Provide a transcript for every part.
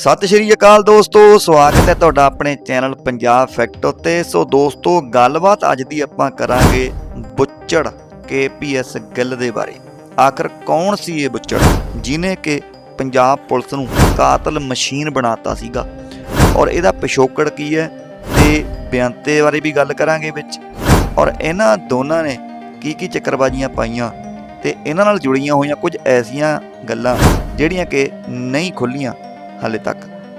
ਸਤਿ ਸ਼੍ਰੀ ਅਕਾਲ ਦੋਸਤੋ, ਸਵਾਗਤ ਹੈ ਤੁਹਾਡਾ ਆਪਣੇ ਚੈਨਲ ਪੰਜਾਬ ਫੈਕਟ ਉੱਤੇ। ਸੋ ਦੋਸਤੋ, ਗੱਲਬਾਤ ਅੱਜ ਦੀ ਆਪਾਂ ਕਰਾਂਗੇ ਬੁੱਚੜ ਕੇਪੀਐਸ ਗਿੱਲ ਦੇ ਬਾਰੇ। ਆਖਰ ਕੌਣ ਸੀ ਇਹ ਬੁੱਚੜ? ਜਿਨੇ ਕਿ ਪੰਜਾਬ ਪੁਲਿਸ ਨੂੰ ਕਾਤਲ ਮਸ਼ੀਨ ਬਣਾਤਾ ਸੀਗਾ। ਔਰ ਇਹਦਾ ਪਿਛੋਕੜ ਕੀ ਹੈ? ਤੇ ਬਿਆੰਤੇ ਬਾਰੇ ਵੀ ਗੱਲ ਕਰਾਂਗੇ ਵਿੱਚ। ਔਰ ਇਹਨਾਂ ਦੋਨਾਂ ਨੇ ਕੀ ਕੀ ਚੱਕਰਬਾਜ਼ੀਆਂ ਪਾਈਆਂ ਤੇ ਇਹਨਾਂ ਨਾਲ ਜੁੜੀਆਂ ਹੋਈਆਂ ਕੁਝ ਐਸੀਆਂ ਗੱਲਾਂ ਜਿਹੜੀਆਂ ਕਿ ਨਹੀਂ ਖੁੱਲੀਆਂ। ਹਾਲੇ ਤੱਕ।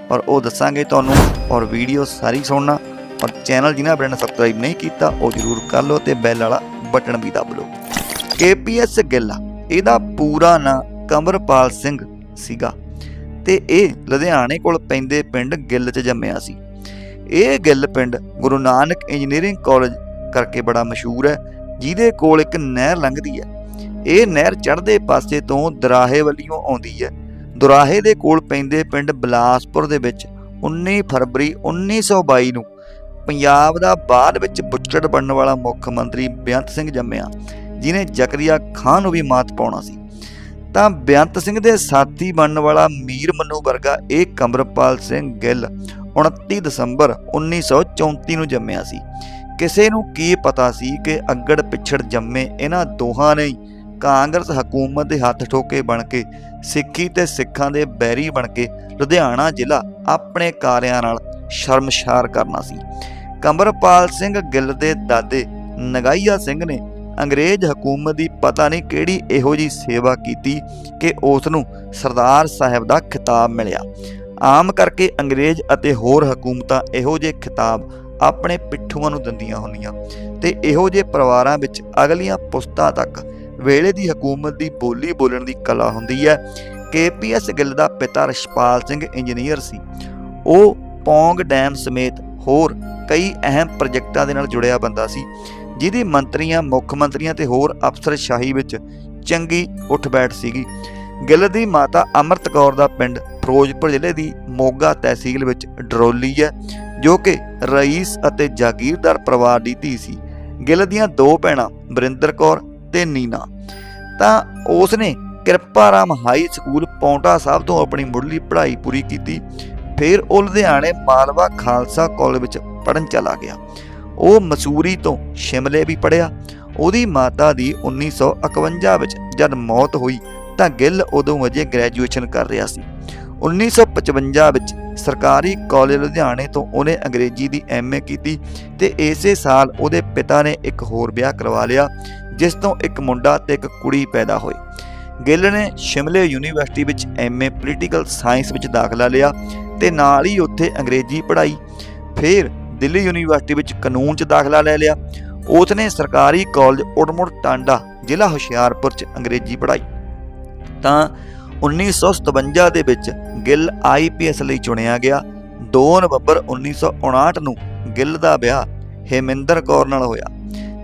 ਪਰ ਉਹ ਦੱਸਾਂਗੇ ਤੁਹਾਨੂੰ ਔਰ ਵੀਡੀਓ ਸਾਰੀ ਸੁਣਨਾ। ਔਰ ਚੈਨਲ ਜਿਹਨਾਂ ਬ੍ਰੈਂਡ ਸਬਸਕ੍ਰਾਈਬ ਨਹੀਂ ਕੀਤਾ, ਉਹ ਜਰੂਰ ਕਰ ਲਓ ਤੇ ਬੈਲ ਵਾਲਾ ਬਟਨ ਵੀ ਦਬ ਲਓ। ਕੇਪੀਐਸ ਗਿੱਲ, ਇਹਦਾ ਪੂਰਾ ਨਾਂ ਕਮਰਪਾਲ ਸਿੰਘ ਸੀਗਾ। ਤੇ ਇਹ ਲੁਧਿਆਣੇ ਕੋਲ ਪੈਂਦੇ ਪਿੰਡ ਗਿੱਲ 'ਚ ਜੰਮਿਆ ਸੀ। ਇਹ ਗਿੱਲ ਪਿੰਡ ਗੁਰੂ ਨਾਨਕ ਇੰਜੀਨੀਅਰਿੰਗ ਕਾਲਜ ਕਰਕੇ ਬੜਾ ਮਸ਼ਹੂਰ ਹੈ, ਜਿਹਦੇ ਕੋਲ ਇੱਕ ਨਹਿਰ ਲੰਘਦੀ ਹੈ। ਇਹ ਨਹਿਰ ਚੜ੍ਹਦੇ ਪਾਸੇ ਤੋਂ ਦਰਾਹੇ ਵੱਲੋਂ ਆਉਂਦੀ ਹੈ। ਦੁਰਾਹੇ ਦੇ ਕੋਲ ਪੈਂਦੇ ਪਿੰਡ ਬਲਾਸਪੁਰ ਦੇ ਵਿੱਚ 19 ਫਰਵਰੀ 1922 ਨੂੰ ਪੰਜਾਬ ਦਾ ਬਾਅਦ ਵਿੱਚ ਬੁੱਚੜ ਬਣਨ ਵਾਲਾ ਮੁੱਖ ਮੰਤਰੀ ਬੇਅੰਤ ਸਿੰਘ ਜੰਮਿਆ ਜਿਨੇ ਜ਼ਕਰੀਆ ਖਾਨ ਨੂੰ ਵੀ ਮਾਤ ਪਾਉਣਾ ਸੀ। ਤਾਂ ਬੇਅੰਤ ਸਿੰਘ ਦੇ ਸਾਥੀ ਬਣਨ ਵਾਲਾ ਮੀਰ ਮਨੂ ਵਰਗਾ ਇਹ ਕਮਰਪਾਲ ਸਿੰਘ ਗਿੱਲ 29 ਦਸੰਬਰ 1934 ਨੂੰ ਜੰਮਿਆ ਸੀ। ਕਿਸੇ ਨੂੰ ਕੀ ਪਤਾ ਸੀ ਕਿ ਅੱਗੜ ਪਿਛੜ ਜੰਮੇ ਇਹਨਾਂ ਦੋਹਾਂ ਨੇ ਕਾਂਗਰਸ ਹਕੂਮਤ ਦੇ ਹੱਥ ਠੋਕੇ ਬਣ ਕੇ ਸਿੱਖੀ ਤੇ ਸਿੱਖਾਂ ਦੇ ਬੈਰੀ ਬਣ ਕੇ ਲੁਧਿਆਣਾ ਜ਼ਿਲ੍ਹਾ ਆਪਣੇ ਕਾਰਿਆਂ ਨਾਲ ਸ਼ਰਮਸ਼ਾਰ ਕਰਨਾ ਸੀ। ਕਮਰਪਾਲ ਸਿੰਘ ਗਿੱਲ ਦੇ ਦਾਦੇ ਨਗਾਈਆ ਸਿੰਘ ਨੇ ਅੰਗਰੇਜ਼ ਹਕੂਮਤ ਦੀ ਪਤਾ ਨਹੀਂ ਕਿਹੜੀ ਇਹੋ ਜੀ ਸੇਵਾ ਕੀਤੀ ਕਿ ਉਸ ਨੂੰ ਸਰਦਾਰ ਸਾਹਿਬ ਦਾ ਖਿਤਾਬ ਮਿਲਿਆ। ਆਮ ਕਰਕੇ ਅੰਗਰੇਜ਼ ਅਤੇ ਹੋਰ ਹਕੂਮਤਾਂ ਇਹੋ ਜਿਹੇ ਖਿਤਾਬ ਆਪਣੇ ਪਿੱਠੂਆਂ ਨੂੰ ਦਿੰਦੀਆਂ ਹੁੰਦੀਆਂ ਤੇ ਇਹੋ ਜਿਹੇ ਪਰਿਵਾਰਾਂ ਵਿੱਚ ਅਗਲੀਆਂ ਪੁਸਤਾਂ ਤੱਕ ਵੇਲੇ ਦੀ ਹਕੂਮਤ ਦੀ ਬੋਲੀ ਬੋਲਣ ਦੀ ਕਲਾ ਹੁੰਦੀ ਹੈ। ਕੇਪੀਐਸ ਗਿੱਲ ਦਾ ਪਿਤਾ ਰਸ਼ਪਾਲ ਸਿੰਘ ਇੰਜੀਨੀਅਰ ਸੀ। ਉਹ ਪੌਂਗ ਡੈਮ ਸਮੇਤ ਹੋਰ ਕਈ ਅਹਿਮ ਪ੍ਰੋਜੈਕਟਾਂ ਦੇ ਨਾਲ ਜੁੜਿਆ ਬੰਦਾ ਸੀ, ਜਿਹਦੀ ਮੰਤਰੀਆਂ, ਮੁੱਖ ਮੰਤਰੀਆਂ ਤੇ ਹੋਰ ਅਫਸਰਸ਼ਾਹੀ ਵਿੱਚ ਚੰਗੀ ਉੱਠ ਬੈਠ ਸੀਗੀ। ਗਿੱਲ ਦੀ ਮਾਤਾ ਅਮਰਤ ਕੌਰ ਦਾ ਪਿੰਡ ਫਿਰੋਜ਼ਪੁਰ ਜ਼ਿਲ੍ਹੇ ਦੀ ਮੋਗਾ ਤਹਿਸੀਲ ਵਿੱਚ ਡਰੋਲੀ ਹੈ, ਜੋ ਕਿ ਰਈਸ ਅਤੇ ਜਾਗੀਰਦਾਰ ਪਰਿਵਾਰ ਦੀ ਧੀ ਸੀ। ਗਿੱਲ ਦੀਆਂ ਦੋ ਭੈਣਾਂ ਬਰਿੰਦਰ ਕੌਰ ਤੇ ਨੀਨਾ ਤਾਂ ਉਸ ਨੇ ਕਿਰਪਾ ਰਾਮ ਹਾਈ ਸਕੂਲ ਪੌਂਟਾ ਸਾਹਿਬ ਤੋਂ ਆਪਣੀ ਮੁੱਢਲੀ ਪੜ੍ਹਾਈ ਪੂਰੀ ਕੀਤੀ। ਫਿਰ ਉਹ ਲੁਧਿਆਣੇ ਮਾਲਵਾ ਖਾਲਸਾ ਕਾਲਜ ਵਿੱਚ ਪੜਨ ਚਲਾ ਗਿਆ। ਉਹ ਮਸੂਰੀ ਤੋਂ ਸ਼ਿਮਲੇ ਵੀ ਪੜਿਆ ਉਹਦੀ ਮਾਤਾ ਦੀ 1951 ਵਿੱਚ ਜਦ ਮੌਤ ਹੋਈ ਤਾਂ ਗਿੱਲ ਉਦੋਂ ਅਜੇ ਗ੍ਰੈਜੂਏਸ਼ਨ ਕਰ ਰਿਹਾ ਸੀ। 1955 ਵਿੱਚ ਸਰਕਾਰੀ ਕਾਲਜ ਲੁਧਿਆਣੇ ਤੋਂ ਉਹਨੇ ਅੰਗਰੇਜ਼ੀ ਦੀ ਐਮਏ ਕੀਤੀ ਤੇ ਇਸੇ ਸਾਲ ਉਹਦੇ ਪਿਤਾ ਨੇ ਇੱਕ ਹੋਰ ਵਿਆਹ ਕਰਵਾ ਲਿਆ। ਜਿਸ ਤੋਂ ਇੱਕ ਮੁੰਡਾ ਤੇ ਇੱਕ ਕੁੜੀ ਪੈਦਾ ਹੋਏ ਗਿੱਲ ਨੇ ਸ਼ਿਮਲੇ ਯੂਨੀਵਰਸਿਟੀ ਵਿੱਚ ਐਮਏ ਪੋਲੀਟੀਕਲ ਸਾਇੰਸ ਵਿੱਚ ਦਾਖਲਾ ਲਿਆ ਤੇ ਨਾਲ ਹੀ ਉੱਥੇ ਅੰਗਰੇਜ਼ੀ ਪੜ੍ਹਾਈ। ਫਿਰ ਦਿੱਲੀ ਯੂਨੀਵਰਸਿਟੀ ਵਿੱਚ ਕਾਨੂੰਨ 'ਚ ਦਾਖਲਾ ਲੈ ਲਿਆ। ਉਸ ਨੇ ਸਰਕਾਰੀ ਕਾਲਜ ਉੜਮੁੜ, ਟਾਂਡਾ ਜ਼ਿਲ੍ਹਾ ਹੁਸ਼ਿਆਰਪੁਰ 'ਚ ਅੰਗਰੇਜ਼ੀ ਪੜ੍ਹਾਈ। ਤਾਂ 1957 ਦੇ ਵਿੱਚ ਗਿੱਲ ਆਈਪੀਐਸ ਲਈ ਚੁਣਿਆ ਗਿਆ। 2 ਨਵੰਬਰ 1959 ਨੂੰ ਗਿੱਲ ਦਾ ਵਿਆਹ ਹੇਮਿੰਦਰ ਕੌਰ ਨਾਲ ਹੋਇਆ।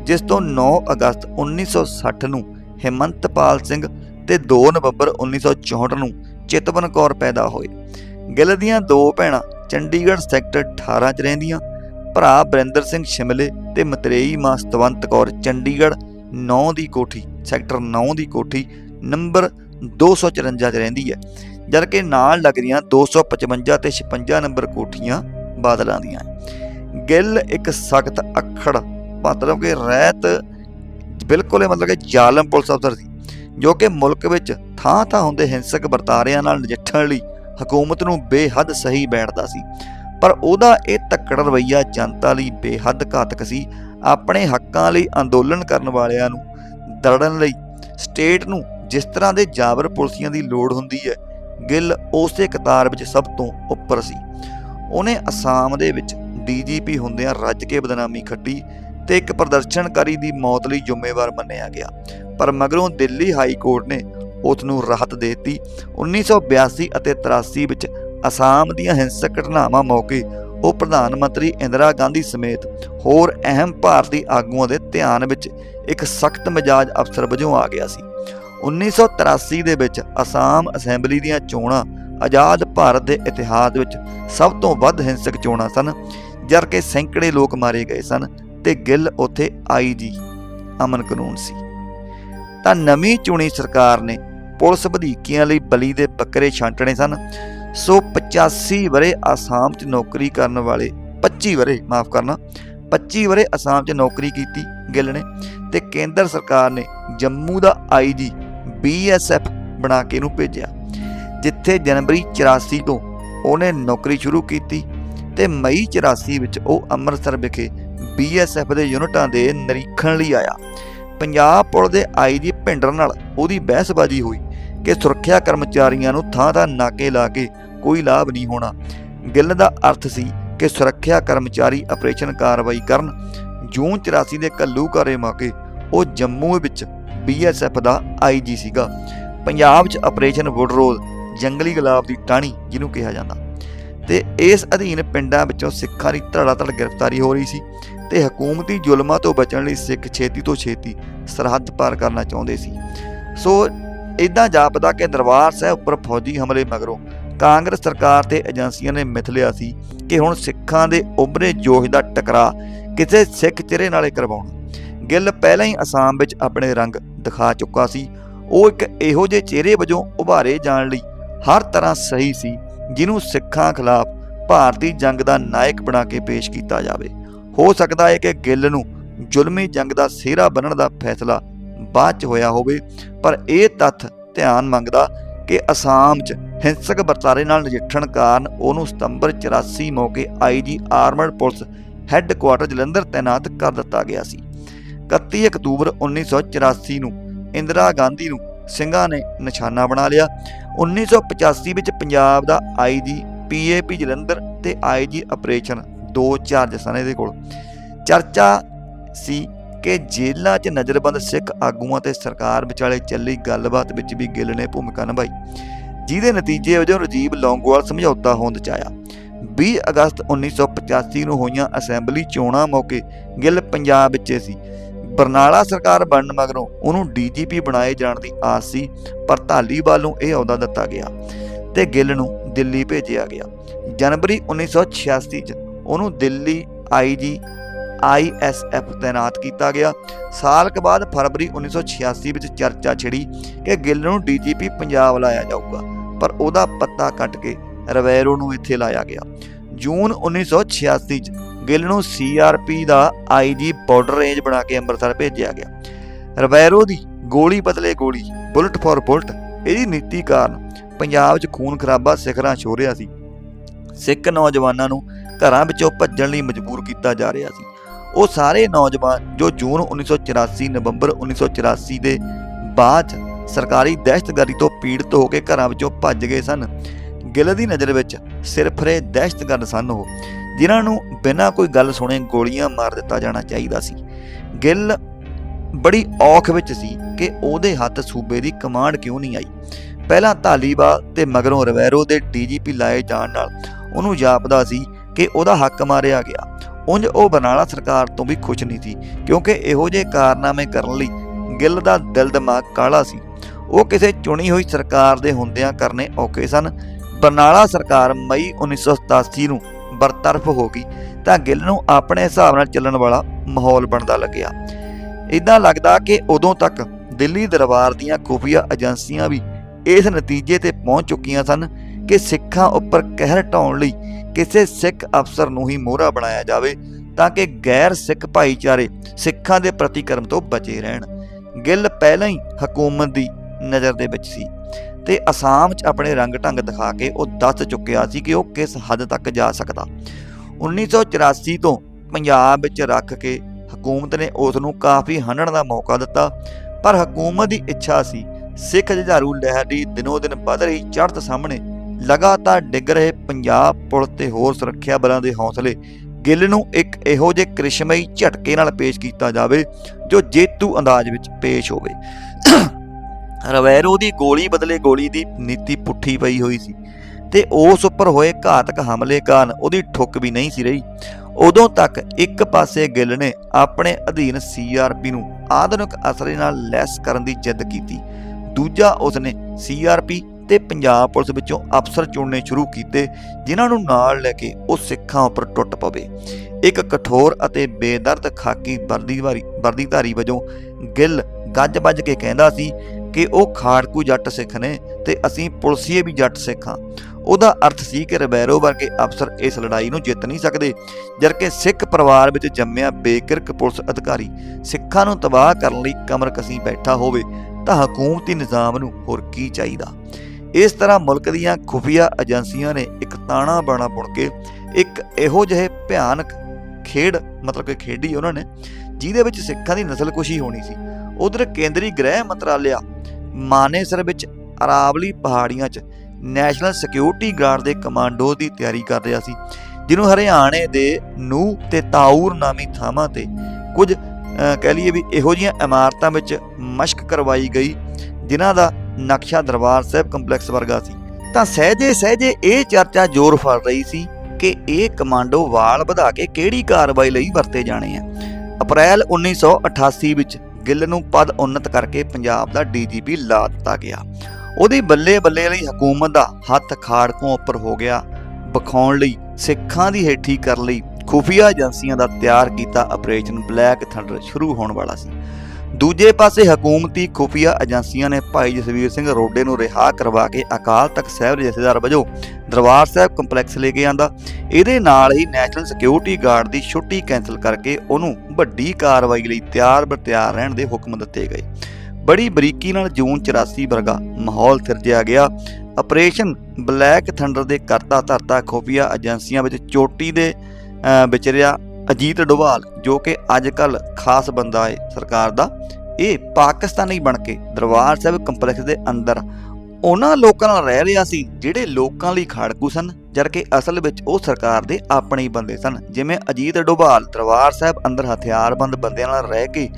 ਜਿਸ ਤੋਂ 9 ਅਗਸਤ 1960 ਨੂੰ ਹਿਮੰਤਪਾਲ ਸਿੰਘ ਤੇ 2 ਨਵੰਬਰ 1964 ਨੂੰ ਚਿਤਵਨ ਕੌਰ ਪੈਦਾ ਹੋਏ। ਗਿੱਲ ਦੀਆਂ ਦੋ ਭੈਣਾਂ ਚੰਡੀਗੜ੍ਹ ਸੈਕਟਰ 18 'ਚ ਰਹਿੰਦੀਆਂ, ਭਰਾ ਬਰਿੰਦਰ ਸਿੰਘ ਸ਼ਿਮਲੇ ਤੇ ਮਤਰੇਈ ਮਾਂ ਸਤਵੰਤ ਕੌਰ ਚੰਡੀਗੜ੍ਹ 9 ਦੀ ਕੋਠੀ, ਸੈਕਟਰ 9 ਦੀ ਕੋਠੀ ਨੰਬਰ 254 'ਚ ਰਹਿੰਦੀ ਹੈ, ਜਦਕਿ ਨਾਲ ਲੱਗਦੀਆਂ 255 ਤੇ 56 ਨੰਬਰ ਕੋਠੀਆਂ ਬਾਦਲਾਂ ਦੀਆਂ। ਗਿੱਲ ਇੱਕ ਸਖਤ ਅਖੜ ਮਤਲਬ ਕਿ ਰਹਿਤ ਬਿਲਕੁਲ ਹੀ ਮਤਲਬ ਕਿ ਜ਼ਾਲਮ ਪੁਲਿਸ ਅਫਸਰ ਸੀ, ਜੋ ਕਿ ਮੁਲਕ ਵਿੱਚ ਥਾਂ ਥਾਂ ਹੁੰਦੇ ਹਿੰਸਕ ਵਰਤਾਰਿਆਂ ਨਾਲ ਨਜਿੱਠਣ ਲਈ ਹਕੂਮਤ ਨੂੰ ਬੇਹੱਦ ਸਹੀ ਬੈਠਦਾ ਸੀ। ਪਰ ਉਹਦਾ ਇਹ ਤੱਕੜ ਰਵਈਆ ਜਨਤਾ ਲਈ ਬੇਹੱਦ ਘਾਤਕ ਸੀ। ਆਪਣੇ ਹੱਕਾਂ ਲਈ ਅੰਦੋਲਨ ਕਰਨ ਵਾਲਿਆਂ ਨੂੰ ਦੜਨ ਲਈ ਸਟੇਟ ਨੂੰ ਜਿਸ ਤਰ੍ਹਾਂ ਦੇ ਜਾਬਰ ਪੁਲਸੀਆਂ ਦੀ ਲੋੜ ਹੁੰਦੀ ਹੈ, ਗਿੱਲ ਉਸੇ ਕਤਾਰ ਵਿੱਚ ਸਭ ਤੋਂ ਉੱਪਰ ਸੀ। ਉਹਨੇ ਅਸਾਮ ਦੇ ਵਿੱਚ ਡੀਜੀਪੀ ਹੁੰਦਿਆਂ ਰੱਜ ਕੇ ਬਦਨਾਮੀ ਖੱਟੀ ਤੇ ਇੱਕ ਪ੍ਰਦਰਸ਼ਨਕਾਰੀ ਦੀ ਮੌਤ ਲਈ ਜ਼ਿੰਮੇਵਾਰ ਮੰਨਿਆ ਗਿਆ। ਪਰ ਮਗਰੋਂ ਦਿੱਲੀ ਹਾਈ ਕੋਰਟ ਨੇ ਉਸ ਨੂੰ ਰਾਹਤ ਦੇ ਦਿੱਤੀ। 1982 ਅਤੇ 83 ਵਿੱਚ ਅਸਾਮ ਦੀਆਂ ਹਿੰਸਕ ਘਟਨਾਵਾਂ ਮੌਕੇ ਉਹ ਪ੍ਰਧਾਨ ਮੰਤਰੀ ਇੰਦਰਾ ਗਾਂਧੀ ਸਮੇਤ ਹੋਰ ਅਹਿਮ ਭਾਰਤੀ ਆਗੂਆਂ ਦੇ ਧਿਆਨ ਵਿੱਚ ਇੱਕ ਸਖਤ ਮਿਜਾਜ ਅਫਸਰ ਵਜੋਂ ਆ ਗਿਆ ਸੀ। 1983 ਦੇ ਵਿੱਚ ਅਸਾਮ ਅਸੈਂਬਲੀ ਦੀਆਂ ਚੋਣਾਂ ਆਜ਼ਾਦ ਭਾਰਤ ਦੇ ਇਤਿਹਾਸ ਵਿੱਚ ਸਭ ਤੋਂ ਵੱਧ ਹਿੰਸਕ ਚੋਣਾਂ ਸਨ ਜਦ ਕਿ ਸੈਂਕੜੇ ਲੋਕ ਮਾਰੇ ਗਏ ਸਨ। ਤੇ ਗਿੱਲ ਉੱਥੇ ਆਈਜੀ ਅਮਨ ਕਾਨੂੰਨ ਸੀ। ਤਾਂ ਨਵੀਂ ਚੁਣੀ ਸਰਕਾਰ ਨੇ ਪੁਲਿਸ ਵਧੀਕੀਆਂ ਲਈ ਬਲੀ ਦੇ ਬੱਕਰੇ ਛਾਂਟਣੇ ਸਨ। ਸੋ 85 ਵਰੇ ਆਸਾਮ 'ਚ ਨੌਕਰੀ ਕਰਨ ਵਾਲੇ 25 ਵਰੇ ਮਾਫ ਕਰਨਾ 25 ਵਰੇ ਆਸਾਮ 'ਚ ਨੌਕਰੀ ਕੀਤੀ ਗਿੱਲ ਨੇ ਤੇ ਕੇਂਦਰ ਸਰਕਾਰ ਨੇ ਜੰਮੂ ਦਾ ਆਈਜੀ ਬੀਐਸਐਫ ਬਣਾ ਕੇ ਇਹਨੂੰ ਭੇਜਿਆ, ਜਿੱਥੇ ਜਨਵਰੀ 84 ਤੋਂ ਉਹਨੇ ਨੌਕਰੀ ਸ਼ੁਰੂ ਕੀਤੀ ਤੇ ਮਈ 84 ਵਿੱਚ ਉਹ ਅੰਮ੍ਰਿਤਸਰ ਵਿਖੇ ਬੀਐਸਐਫ ਦੇ ਯੂਨਿਟਾਂ ਦੇ ਨਿਰੀਖਣ ਲਈ ਆਇਆ। ਪੰਜਾਬ ਪੁਲਿਸ ਦੇ ਆਈ ਆਈਜੀ ਭਿੰਡਰ ਨਾਲ ਉਹਦੀ ਬਹਿਸਬਾਜ਼ੀ ਹੋਈ ਕਿ ਸੁਰੱਖਿਆ ਕਰਮਚਾਰੀਆਂ ਨੂੰ ਥਾਂ-ਥਾਂ ਨਾਕੇ ਲਾ ਕੇ ਕੋਈ ਲਾਭ ਨਹੀਂ ਹੋਣਾ। ਗਿੱਲ ਦਾ ਅਰਥ ਸੀ ਕਿ ਸੁਰੱਖਿਆ ਕਰਮਚਾਰੀ ਆਪਰੇਸ਼ਨ ਕਾਰਵਾਈ ਕਰਨ, ਜੂਨ 84 ਦੇ ਘੱਲੂਘਾਰੇ ਮੌਕੇ ਉਹ ਜੰਮੂ ਵਿੱਚ ਬੀਐਸਐਫ ਦਾ ਆਈਜੀ ਸੀਗਾ। ਪੰਜਾਬ 'ਚ ਆਪਰੇਸ਼ਨ ਵੁਡਰੋਲ, ਜੰਗਲੀ ਗੁਲਾਬ ਦੀ ਟਾਹਣੀ ਜਿਹਨੂੰ ਕਿਹਾ ਜਾਂਦਾ। ਤੇ ਇਸ ਅਧੀਨ ਪਿੰਡਾਂ ਵਿੱਚੋਂ ਸਿੱਖਾਂ ਦੀ ਧੜਾ ਧੜ ਗ੍ਰਿਫਤਾਰੀ ਹੋ ਰਹੀ ਸੀ ਤੇ ਹਕੂਮਤੀ ਜ਼ੁਲਮਾਂ ਤੋਂ ਬਚਣ ਲਈ ਸਿੱਖ ਛੇਤੀ ਤੋਂ ਛੇਤੀ ਸਰਹੱਦ ਪਾਰ ਕਰਨਾ ਚਾਹੁੰਦੇ ਸੀ। ਸੋ ਇਦਾਂ ਜਾਪਦਾ ਕਿ ਦਰਬਾਰ ਸਾਹਿਬ ਉੱਪਰ ਫੌਜੀ ਹਮਲੇ ਮਗਰੋਂ ਕਾਂਗਰਸ ਸਰਕਾਰ ਤੇ ਏਜੰਸੀਆਂ ਨੇ ਮਿਥ ਲਿਆ ਸੀ ਕਿ ਹੁਣ ਸਿੱਖਾਂ ਦੇ ਉਭਰੇ ਜੋਸ਼ ਦਾ ਟਕਰਾ ਕਿਸੇ ਸਿੱਖ ਚਿਹਰੇ ਨਾਲੇ ਕਰਵਾਉਣਾ। ਗਿੱਲ ਪਹਿਲਾਂ ਹੀ ਅਸਾਮ ਵਿੱਚ ਆਪਣੇ ਰੰਗ ਦਿਖਾ ਚੁੱਕਾ ਸੀ। ਉਹ ਇੱਕ ਇਹੋ ਜਿਹੇ ਚਿਹਰੇ ਵਜੋਂ ਉਭਾਰੇ ਜਾਣ ਲਈ ਹਰ ਤਰ੍ਹਾਂ ਸਹੀ ਸੀ, ਜਿਹਨੂੰ ਸਿੱਖਾਂ ਖਿਲਾਫ ਭਾਰਤੀ ਜੰਗ ਦਾ ਨਾਇਕ ਬਣਾ ਕੇ ਪੇਸ਼ ਕੀਤਾ ਜਾਵੇ। ਹੋ ਸਕਦਾ ਹੈ ਕਿ ਗਿੱਲ ਨੂੰ ਜ਼ੁਲਮੀ ਜੰਗ ਦਾ ਸਿਹਰਾ ਬਣਨ ਦਾ ਫੈਸਲਾ ਬਾਅਦ ਚ ਹੋਇਆ ਹੋਵੇ, ਪਰ ਇਹ ਤੱਥ ਧਿਆਨ ਮੰਗਦਾ ਕਿ ਅਸਾਮ 'ਚ ਹਿੰਸਕ ਵਰਤਾਰੇ ਨਾਲ ਨਜਿੱਠਣ ਕਾਰਨ ਉਹਨੂੰ ਸਤੰਬਰ 84 ਮੌਕੇ IG armed police headquarter Jalandhar ਤਾਇਨਾਤ ਕਰ ਦਿੱਤਾ ਗਿਆ ਸੀ। 31 ਅਕਤੂਬਰ 1984 ਨੂੰ ਇੰਦਰਾ ਗਾਂਧੀ ਨੂੰ ਸਿੰਘਾਂ ਨੇ ਨਿਸ਼ਾਨਾ ਬਣਾ ਲਿਆ। 1985 ਵਿੱਚ ਪੰਜਾਬ ਦਾ ਆਈਜੀ, ਪੀਏਪੀ ਜਲੰਧਰ ਤੇ ਆਈਜੀ ਆਪਰੇਸ਼ਨ ਦੋ ਚਾਰਜ ਸਨ ਇਹਦੇ ਕੋਲ। ਚਰਚਾ ਸੀ ਕਿ ਜੇਲ੍ਹਾਂ 'ਚ ਨਜ਼ਰਬੰਦ ਸਿੱਖ ਆਗੂਆਂ ਤੇ ਸਰਕਾਰ ਵਿਚਾਲੇ ਚੱਲੀ ਗੱਲਬਾਤ ਵਿੱਚ ਵੀ ਗਿੱਲ ਨੇ ਭੂਮਿਕਾ ਨਿਭਾਈ। ਜਿਹਦੇ ਨਤੀਜੇ ਵਜੋਂ ਰਾਜੀਵ ਲੌਂਗੋਵਾਲ ਸਮਝੌਤਾ ਹੋਂਦ 'ਚ ਆਇਆ। 20 ਅਗਸਤ 1985 ਨੂੰ ਹੋਈਆਂ ਅਸੈਂਬਲੀ ਚੋਣਾਂ ਮੌਕੇ ਗਿੱਲ ਪੰਜਾਬ ਵਿੱਚ ਸੀ। ਬਰਨਾਲਾ ਸਰਕਾਰ ਬਣਨ ਮਗਰੋਂ ਉਹਨੂੰ ਡੀਜੀਪੀ ਬਣਾਏ ਜਾਣ ਦੀ ਆਸ ਸੀ, ਪਰ ਧਾਲੀਵਾਲ ਨੂੰ ਇਹ ਅਹੁਦਾ ਦਿੱਤਾ ਗਿਆ ਤੇ ਗਿੱਲ ਨੂੰ ਦਿੱਲੀ ਭੇਜਿਆ ਗਿਆ। ਜਨਵਰੀ 1986 ਚ ਉਹਨੂੰ ਦਿੱਲੀ ਆਈਜੀ ਆਈਐਸਐਫ ਤਾਇਨਾਤ ਕੀਤਾ ਗਿਆ। ਸਾਲ ਕੁ ਬਾਅਦ ਫਰਵਰੀ 1986 ਵਿੱਚ ਚਰਚਾ ਛਿੜੀ ਕਿ ਗਿੱਲ ਨੂੰ ਡੀਜੀਪੀ ਪੰਜਾਬ ਲਾਇਆ ਜਾਊਗਾ, ਪਰ ਉਹਦਾ ਪੱਤਾ ਕੱਟ ਕੇ ਰਵੈਰੋ ਨੂੰ ਇੱਥੇ ਲਾਇਆ ਗਿਆ। ਜੂਨ 1986 ਚ ਗਿੱਲ ਨੂੰ ਸੀਆਰਪੀ ਦਾ ਆਈਜੀ ਬਾਰਡਰ ਰੇਂਜ ਬਣਾ ਕੇ ਅੰਮ੍ਰਿਤਸਰ ਭੇਜਿਆ ਗਿਆ। ਰਵੈਰੋ ਦੀ ਗੋਲੀ ਬਦਲੇ ਗੋਲੀ, ਬੁਲਟ ਫॉर ਬੁਲਟ, ਇਹਦੀ ਨੀਤੀ ਕਾਰਨ ਪੰਜਾਬ 'ਚ ਖੂਨ ਖਰਾਬਾ ਸਿਖਰਾਂ ਛੋ ਰਿਹਾ ਸੀ। ਸਿੱਖ ਨੌਜਵਾਨਾਂ ਨੂੰ ਘਰਾਂ ਵਿੱਚੋਂ ਭੱਜਣ ਲਈ ਮਜਬੂਰ ਕੀਤਾ ਜਾ ਰਿਹਾ ਸੀ। ਉਹ ਸਾਰੇ ਨੌਜਵਾਨ ਜੋ ਜੂਨ 1984 ਨਵੰਬਰ 1984 ਦੇ ਬਾਅਦ 'ਚ ਸਰਕਾਰੀ ਦਹਿਸ਼ਤਗਰਦੀ ਤੋਂ ਪੀੜਤ ਹੋ ਕੇ ਘਰਾਂ ਵਿੱਚੋਂ ਭੱਜ ਗਏ ਸਨ, ਗਿੱਲ ਦੀ ਨਜ਼ਰ ਵਿੱਚ ਸਿਰਫਰੇ ਦਹਿਸ਼ਤਗਰਦ ਸਨ ਉਹ, ਜਿਨ੍ਹਾਂ ਨੂੰ ਬਿਨਾਂ ਕੋਈ ਗੱਲ ਸੁਣੇ ਗੋਲੀਆਂ ਮਾਰ ਦਿੱਤਾ ਜਾਣਾ ਚਾਹੀਦਾ ਸੀ। ਗਿੱਲ ਬੜੀ ਔਖ ਵਿੱਚ ਸੀ ਕਿ ਉਹਦੇ ਹੱਥ ਸੂਬੇ ਦੀ ਕਮਾਂਡ ਕਿਉਂ ਨਹੀਂ ਆਈ। ਪਹਿਲਾਂ ਧਾਲੀਵਾਲ ਤੇ ਮਗਰੋਂ ਰਵੈਰੋ ਦੇ ਡੀਜੀਪੀ ਲਾਏ ਜਾਣ ਨਾਲ ਉਹਨੂੰ ਜਾਪਦਾ ਸੀ ਕਿ ਉਹਦਾ ਹੱਕ ਮਾਰਿਆ ਗਿਆ। ਉਂਝ ਉਹ ਬਰਨਾਲਾ ਸਰਕਾਰ ਤੋਂ ਵੀ ਖੁਸ਼ ਨਹੀਂ ਸੀ, ਕਿਉਂਕਿ ਇਹੋ ਜਿਹੇ ਕਾਰਨਾਮੇ ਕਰਨ ਲਈ ਗਿੱਲ ਦਾ ਦਿਲ ਦਿਮਾਗ ਕਾਲਾ ਸੀ। ਉਹ ਕਿਸੇ ਚੁਣੀ ਹੋਈ ਸਰਕਾਰ ਦੇ ਹੁੰਦਿਆਂ ਕਰਨੇ ਔਖੇ ਸਨ। ਬਰਨਾਲਾ ਸਰਕਾਰ ਮਈ 1987 ਨੂੰ ਬਰਤਰਫ ਹੋ ਗਈ ਤਾਂ ਗਿੱਲ ਨੂੰ ਆਪਣੇ ਹਿਸਾਬ ਨਾਲ ਚੱਲਣ ਵਾਲਾ ਮਾਹੌਲ ਬਣਦਾ ਲੱਗਿਆ। ਇਦਾਂ ਲੱਗਦਾ ਕਿ ਉਦੋਂ ਤੱਕ ਦਿੱਲੀ ਦਰਬਾਰ ਦੀਆਂ ਖੁਫੀਆ ਏਜੰਸੀਆਂ ਵੀ ਇਸ ਨਤੀਜੇ ਤੇ ਪਹੁੰਚ ਚੁੱਕੀਆਂ ਸਨ ਕਿ ਸਿੱਖਾਂ ਉੱਪਰ ਕਹਿਰ ਢਾਉਣ ਲਈ ਕਿਸੇ ਸਿੱਖ ਅਫਸਰ ਨੂੰ ਹੀ ਮੋਹਰਾ ਬਣਾਇਆ ਜਾਵੇ ਤਾਂ ਕਿ ਗੈਰ ਸਿੱਖ ਭਾਈਚਾਰੇ ਸਿੱਖਾਂ ਦੇ ਪ੍ਰਤੀਕਰਮ ਤੋਂ ਬਚੇ ਰਹਿਣ। ਗਿੱਲ ਪਹਿਲਾਂ ਹੀ ਹਕੂਮਤ ਦੀ ਨਜ਼ਰ ਦੇ ਵਿੱਚ ਸੀ ਤੇ ਅਸਾਮ 'ਚ ਆਪਣੇ ਰੰਗ ਢੰਗ ਦਿਖਾ ਕੇ ਉਹ ਦੱਸ ਚੁੱਕਿਆ ਸੀ ਕਿ ਉਹ ਕਿਸ ਹੱਦ ਤੱਕ ਜਾ ਸਕਦਾ। 1984 ਤੋਂ ਪੰਜਾਬ ਵਿੱਚ ਰੱਖ ਕੇ ਹਕੂਮਤ ਨੇ ਉਸ ਨੂੰ ਕਾਫੀ ਹੰਢਣ ਦਾ ਮੌਕਾ ਦਿੱਤਾ, ਪਰ ਹਕੂਮਤ ਦੀ ਇੱਛਾ ਸੀ ਸਿੱਖ ਜੁਝਾਰੂ ਲਹਿਰ ਦੀ ਦਿਨੋ ਦਿਨ ਵੱਧ ਰਹੀ ਚੜ੍ਹਤ ਸਾਹਮਣੇ ਲਗਾਤਾਰ ਡਿੱਗ ਰਹੇ ਪੰਜਾਬ ਪੁਲਿਸ ਤੇ ਹੋਰ ਸੁਰੱਖਿਆ ਬਲਾਂ ਦੇ ਹੌਸਲੇ। ਗਿੱਲ ਨੂੰ ਇੱਕ ਇਹੋ ਜਿਹੇ ਕ੍ਰਿਸ਼ਮਈ ਝਟਕੇ ਨਾਲ ਪੇਸ਼ ਕੀਤਾ ਜਾਵੇ, ਜੋ ਜੇਤੂ ਅੰਦਾਜ਼ ਵਿੱਚ ਪੇਸ਼ ਹੋਵੇ। ਰਵੈਰੋ ਦੀ ਗੋਲੀ ਬਦਲੇ ਗੋਲੀ ਦੀ ਨੀਤੀ ਪੁੱਠੀ ਪਈ ਹੋਈ ਸੀ ਤੇ ਉਸ ਉੱਪਰ ਹੋਏ ਘਾਤਕ ਹਮਲੇ ਕਾਰਨ ਉਹਦੀ ਠੁੱਕ ਵੀ ਨਹੀਂ ਸੀ ਰਹੀ। ਉਦੋਂ ਤੱਕ ਇੱਕ ਪਾਸੇ ਗਿੱਲ ਨੇ ਆਪਣੇ ਅਧੀਨ ਸੀਆਰਪੀ ਨੂੰ ਆਧੁਨਿਕ ਅਸਰੇ ਨਾਲ ਲੈਸ ਕਰਨ ਦੀ ਜਿੱਦ ਕੀਤੀ। ਦੂਜਾ ਉਸਨੇ ਸੀਆਰਪੀ ਤੇ ਪੰਜਾਬ ਪੁਲਿਸ ਵਿੱਚੋਂ ਅਫਸਰ ਚੁਣਨੇ ਸ਼ੁਰੂ ਕੀਤੇ, ਜਿਨ੍ਹਾਂ ਨੂੰ ਨਾਲ ਲੈ ਕੇ ਉਹ ਸਿੱਖਾਂ ਉੱਪਰ ਟੁੱਟ ਪਵੇ। ਇੱਕ ਕਠੋਰ ਅਤੇ ਬੇਦਰਦ ਖਾਕੀ ਵਰਦੀਵਾਰੀ, ਵਰਦੀਧਾਰੀ ਵਜੋਂ ਗਿੱਲ ਗੱਜ-ਵੱਜ ਕੇ ਕਹਿੰਦਾ ਸੀ ਕਿ ਉਹ ਖਾੜਕੂ ਜੱਟ ਸਿੱਖ ਨੇ ਤੇ ਅਸੀਂ ਪੁਲਸੀਏ ਵੀ ਜੱਟ ਸਿੱਖ ਹਾਂ। ਉਹਦਾ ਅਰਥ ਸੀ ਕਿ ਰਬੈਰੋ ਵਰਗੇ ਅਫਸਰ ਇਸ ਲੜਾਈ ਨੂੰ ਜਿੱਤ ਨਹੀਂ ਸਕਦੇ, ਜਦਕਿ ਸਿੱਖ ਪਰਿਵਾਰ ਵਿੱਚ ਜੰਮਿਆ ਬੇਕਿਰਕ ਪੁਲਿਸ ਅਧਿਕਾਰੀ ਸਿੱਖਾਂ ਨੂੰ ਤਬਾਹ ਕਰਨ ਲਈ ਕਮਰ ਕਸੀ ਬੈਠਾ ਹੋਵੇ, ਤਾਂ ਹਕੂਮਤੀ ਨਿਜ਼ਾਮ ਨੂੰ ਹੋਰ ਕੀ ਚਾਹੀਦਾ? ਇਸ ਤਰ੍ਹਾਂ ਮੁਲਕ ਦੀਆਂ ਖੁਫੀਆ ਏਜੰਸੀਆਂ ਨੇ ਇੱਕ ਤਾਣਾ ਬਾਣਾ ਬੁਣ ਕੇ ਇੱਕ ਇਹੋ ਜਿਹੇ ਭਿਆਨਕ ਖੇਡ, ਮਤਲਬ ਕਿ ਖੇਡੀ ਉਹਨਾਂ ਨੇ, ਜਿਹਦੇ ਵਿੱਚ ਸਿੱਖਾਂ ਦੀ ਨਸਲਕੁਸ਼ੀ ਹੋਣੀ ਸੀ। ਉਧਰ ਕੇਂਦਰੀ ਗ੍ਰਹਿ ਮੰਤਰਾਲਿਆ ਮਾਨੇਸਰ ਵਿੱਚ ਅਰਾਵਲੀ ਪਹਾੜੀਆਂ 'ਚ ਨੈਸ਼ਨਲ ਸਿਕਿਉਰਿਟੀ ਗਾਰਡ ਦੇ ਕਮਾਂਡੋ ਦੀ ਤਿਆਰੀ ਕਰ ਰਿਹਾ ਸੀ, ਜਿਹਨੂੰ ਹਰਿਆਣੇ ਦੇ ਨੂ ਤੇ ਤਾਊਰ ਨਾਮੀ ਥਾਵਾਂ ਤੇ ਕੁਝ ਕਹਿ ਲਈਏ ਵੀ ਇਹੋ ਜਿਹੀਆਂ ਇਮਾਰਤਾਂ ਵਿੱਚ ਮਸ਼ਕ ਕਰਵਾਈ ਗਈ, ਜਿਨ੍ਹਾਂ ਦਾ ਨਕਸ਼ਾ ਦਰਬਾਰ ਸਾਹਿਬ ਕੰਪਲੈਕਸ ਵਰਗਾ ਸੀ। ਤਾਂ ਸਹਿਜੇ ਸਹਿਜੇ ਇਹ ਚਰਚਾ ਜ਼ੋਰ ਫੜ ਰਹੀ ਸੀ ਕਿ ਇਹ ਕਮਾਂਡੋ ਵਾਲ ਵਧਾ ਕੇ ਕਿਹੜੀ ਕਾਰਵਾਈ ਲਈ ਵਰਤੇ ਜਾਣੇ ਆ। ਅਪ੍ਰੈਲ 1988 ਵਿੱਚ ਗਿੱਲ ਨੂੰ ਪਦ ਉન્નਤ ਕਰਕੇ ਪੰਜਾਬ ਦਾ ਡੀਜੀਪੀ ਲਾ ਦਿੱਤਾ ਗਿਆ। ਉਹਦੀ ਬੱਲੇ ਬੱਲੇ ਲਈ ਹਕੂਮਤ ਦਾ ਹੱਥ ਖਾੜਕੋਂ ਉੱਪਰ ਹੋ ਗਿਆ। ਵਿਖਾਉਣ ਲਈ, ਸਿੱਖਾਂ ਦੀ ਹੇਠੀ ਕਰਨ ਲਈ ਖੁਫੀਆ ਏਜੰਸੀਆਂ ਦਾ ਤਿਆਰ ਕੀਤਾ ਆਪਰੇਸ਼ਨ ਬਲੈਕ ਥੰਡਰ ਸ਼ੁਰੂ ਹੋਣ ਵਾਲਾ ਸੀ। ਦੂਜੇ ਪਾਸੇ ਹਕੂਮਤੀ ਖੁਫੀਆ ਏਜੰਸੀਆਂ ਨੇ ਭਾਈ ਜਸਵੀਰ ਸਿੰਘ ਰੋਡੇ ਨੂੰ ਰਿਹਾ ਕਰਵਾ ਕੇ ਅਕਾਲ ਤਖਤ ਸਾਹਿਬ ਦੇ ਜਥੇਦਾਰ ਵਜੋਂ ਦਰਬਾਰ ਸਾਹਿਬ ਕੰਪਲੈਕਸ ਲੈ ਕੇ ਆਂਦਾ। ਇਹਦੇ ਨਾਲ ਹੀ ਨੈਸ਼ਨਲ ਸਿਕਿਉਰਿਟੀ ਗਾਰਡ ਦੀ ਛੁੱਟੀ ਕੈਂਸਲ ਕਰਕੇ ਉਹਨੂੰ ਵੱਡੀ ਕਾਰਵਾਈ ਲਈ ਤਿਆਰ ਬਰ ਰਹਿਣ ਦੇ ਹੁਕਮ ਦਿੱਤੇ ਗਏ। ਬੜੀ ਬਰੀਕੀ ਨਾਲ ਜੂਨ 84 ਵਰਗਾ ਮਾਹੌਲ ਸਿਰਜਿਆ ਗਿਆ। ਆਪਰੇਸ਼ਨ ਬਲੈਕ ਥੰਡਰ ਦੇ ਕਰਤਾ ਧਰਤਾ ਖੁਫੀਆ ਏਜੰਸੀਆਂ ਵਿੱਚ ਚੋਟੀ ਦੇ ਵਿਚਰਿਆ ਅਜੀਤ ਡੋਵਾਲ, ਜੋ ਕਿ ਅੱਜ ਕੱਲ ਖਾਸ ਬੰਦਾ ਹੈ ਸਰਕਾਰ ਦਾ। ਇਹ ਪਾਕਿਸਤਾਨੀ ਬਣ ਕੇ ਦਰਬਾਰ ਸਾਹਿਬ ਕੰਪਲੈਕਸ ਦੇ ਅੰਦਰ ਉਹਨਾਂ ਲੋਕਾਂ ਨਾਲ ਰਹਿ ਰਿਹਾ ਸੀ, ਜਿਹੜੇ ਲੋਕਾਂ ਲਈ ਖਾੜਕੂ ਸਨ ਜਦਕਿ ਅਸਲ ਵਿੱਚ ਉਹ ਸਰਕਾਰ ਦੇ ਆਪਣੇ ਹੀ ਬੰਦੇ ਸਨ। ਜਿਵੇਂ ਅਜੀਤ ਡੋਭਾਲ ਦਰਬਾਰ ਸਾਹਿਬ ਅੰਦਰ ਹਥਿਆਰਬੰਦ ਬੰਦਿਆਂ ਨਾਲ ਰਹਿ ਕੇ